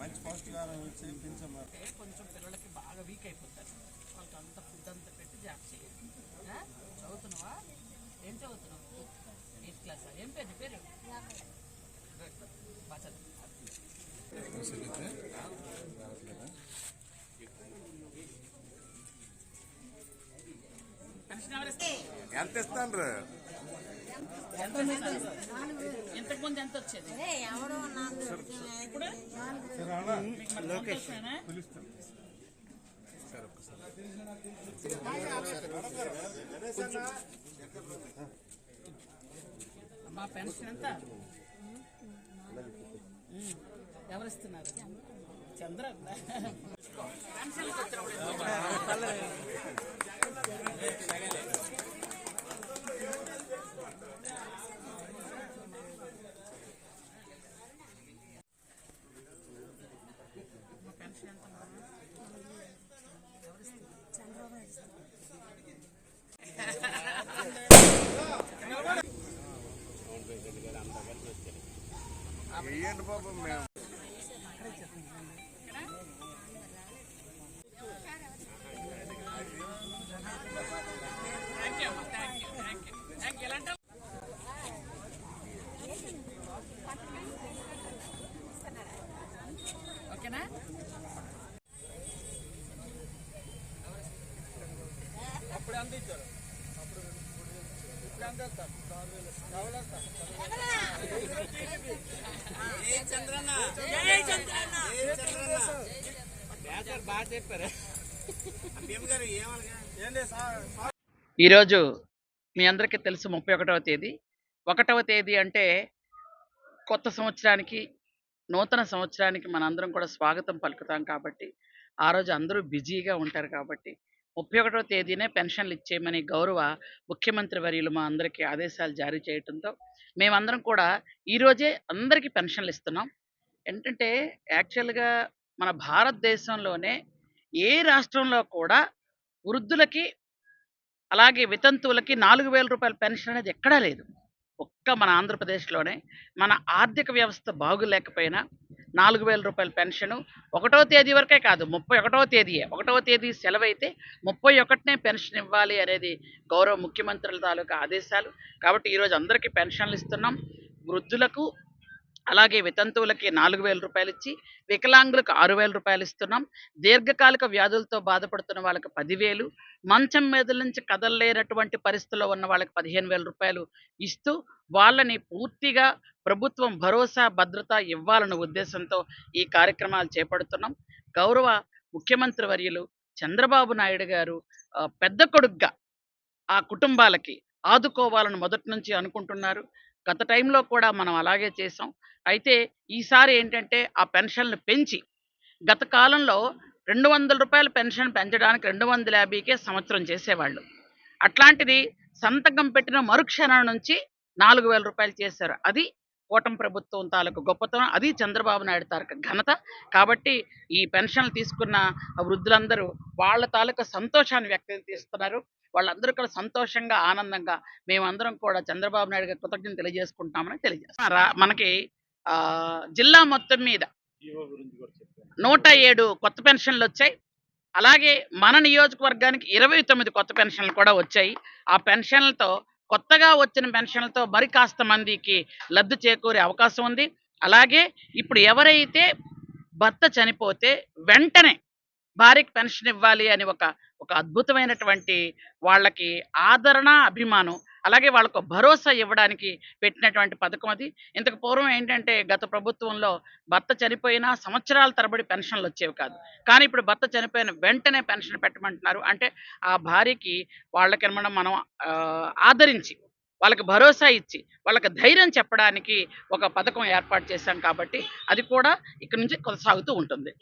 మంచి పౌష్టికారం వచ్చి పెంచమ్మారు కొంచెం పిల్లలకి బాగా వీక్ అయిపోతారు. వాళ్ళకి అంత ఫుడ్ అంతా పెట్టి జాబ్ చేయాలి చదువుతున్నావా? ఏం చదువుతున్నావు? Eighth class? ఏం పేరు? పేరు? ఎంత ఇస్తాను? ఇంతకు ముందు ఎంత వచ్చేది? మా పెన్షన్ ఎంత ఎవరిస్తున్నారు? చంద్ర. పెన్షన్కి వచ్చినప్పుడు బాబు మేము ఎంత ఇచ్చారు అప్పుడు ఇప్పుడు ఎంత ఇస్తారు డబుల్ ఇస్తారు బాగా చెప్పారు ఈరోజు మీ అందరికీ తెలుసు ముప్పై ఒకటవ తేదీ. ఒకటవ తేదీ అంటే కొత్త సంవత్సరానికి నూతన సంవత్సరానికి మనందరం కూడా స్వాగతం పలుకుతాం కాబట్టి ఆ రోజు అందరూ బిజీగా ఉంటారు కాబట్టి ముప్పై ఒకటవ తేదీనే పెన్షన్లు ఇచ్చేయమని గౌరవ ముఖ్యమంత్రి వర్యులు మా అందరికీ ఆదేశాలు జారీ చేయడంతో మేమందరం కూడా ఈరోజే అందరికీ పెన్షన్లు ఇస్తున్నాం. ఏంటంటే యాక్చువల్గా మన భారతదేశంలోనే ఏ రాష్ట్రంలో కూడా వృద్ధులకి అలాగే వితంతువులకి నాలుగు వేల రూపాయల పెన్షన్ అనేది ఎక్కడా లేదు. ఒక్క మన ఆంధ్రప్రదేశ్లోనే మన ఆర్థిక వ్యవస్థ బాగులేకపోయినా నాలుగు వేల రూపాయల పెన్షను ఒకటో తేదీ వరకే కాదు ముప్పై ఒకటో తేదీయే. ఒకటవ తేదీ సెలవు అయితే ముప్పై ఒకటినే పెన్షన్ ఇవ్వాలి అనేది గౌరవ ముఖ్యమంత్రుల తాలూకా ఆదేశాలు. కాబట్టి ఈరోజు అందరికీ పెన్షన్లు ఇస్తున్నాం. వృద్ధులకు అలాగే వితంతువులకి నాలుగు వేల రూపాయలు ఇచ్చి వికలాంగులకు ఆరు వేల రూపాయలు ఇస్తున్నాం దీర్ఘకాలిక వ్యాధులతో బాధపడుతున్న వాళ్ళకి పదివేలు మంచం మీద నుంచి కదలలేనటువంటి పరిస్థితుల్లో ఉన్న వాళ్ళకి పదిహేను వేల రూపాయలు ఇస్తూ వాళ్ళని పూర్తిగా ప్రభుత్వం భరోసా భద్రత ఇవ్వాలన్న ఉద్దేశంతో ఈ కార్యక్రమాలు చేపడుతున్నాం. గౌరవ ముఖ్యమంత్రి వర్యులు చంద్రబాబు నాయుడు గారు పెద్ద కొడుగ్గా ఆ కుటుంబాలకి ఆదుకోవాలని మొదటి నుంచి అనుకుంటున్నారు. గత టైంలో కూడా మనం అలాగే చేసాం. అయితే ఈసారి ఏంటంటే ఆ పెన్షన్లు పెంచి గత కాలంలో రెండు వందల రూపాయల పెన్షన్ పెంచడానికి రెండు వందల యాభైకే సంవత్సరం చేసేవాళ్ళు. అట్లాంటిది సంతకం పెట్టిన మరుక్షణం నుంచి నాలుగు వేల రూపాయలు చేశారు. అది కూటమి ప్రభుత్వం తాలూకు గొప్పతనం. అది చంద్రబాబు నాయుడు తాలూకు ఘనత. కాబట్టి ఈ పెన్షన్లు తీసుకున్న వృద్ధులందరూ వాళ్ళ తాలూకు సంతోషాన్ని వ్యక్తం చేస్తున్నారు. వాళ్ళందరూ కూడా సంతోషంగా ఆనందంగా మేమందరం కూడా చంద్రబాబు నాయుడు గారి కృతజ్ఞత తెలియజేసుకుంటామని తెలియజేస్తాం. రా- మనకి జిల్లా మొత్తం మీద నూట ఏడు కొత్త పెన్షన్లు వచ్చాయి. అలాగే మన నియోజకవర్గానికి ఇరవై తొమ్మిది కొత్త పెన్షన్లు కూడా వచ్చాయి. ఆ పెన్షన్లతో కొత్తగా వచ్చిన పెన్షన్లతో మరి కాస్త మందికి లబ్ధి చేకూరే అవకాశం ఉంది. అలాగే ఇప్పుడు ఎవరైతే భర్త చనిపోతే వెంటనే భార్యకి పెన్షన్ ఇవ్వాలి అని ఒక ఒక అద్భుతమైనటువంటి వాళ్ళకి ఆదరణ అభిమానం అలాగే వాళ్ళకు భరోసా ఇవ్వడానికి పెట్టినటువంటి పథకం అది. ఇంతకు పూర్వం ఏంటంటే గత ప్రభుత్వంలో భర్త చనిపోయినా సంవత్సరాల తరబడి పెన్షన్లు వచ్చేవి కాదు. కానీ ఇప్పుడు భర్త చనిపోయిన వెంటనే పెన్షన్ పెట్టమంటున్నారు. అంటే ఆ భార్యకి వాళ్ళకి ఏమన్నా మనం ఆదరించి వాళ్ళకి భరోసా ఇచ్చి వాళ్ళకి ధైర్యం చెప్పడానికి ఒక పథకం ఏర్పాటు చేశాం కాబట్టి అది కూడా ఇక్కడ నుంచి కొనసాగుతూ ఉంటుంది.